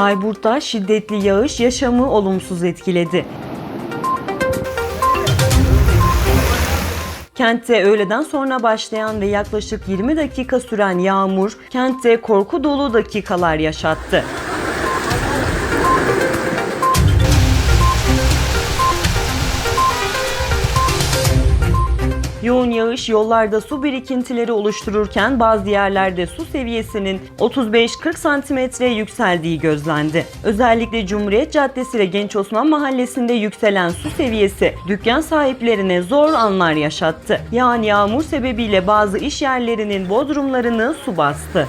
Bayburt'ta şiddetli yağış yaşamı olumsuz etkiledi. Kentte öğleden sonra başlayan ve yaklaşık 20 dakika süren yağmur kentte korku dolu dakikalar yaşattı. Yoğun yağış yollarda su birikintileri oluştururken bazı yerlerde su seviyesinin 35-40 santimetre yükseldiği gözlendi. Özellikle Cumhuriyet Caddesi ve Genç Osman Mahallesi'nde yükselen su seviyesi dükkan sahiplerine zor anlar yaşattı. Yağan yağmur sebebiyle bazı iş yerlerinin bodrumlarını su bastı.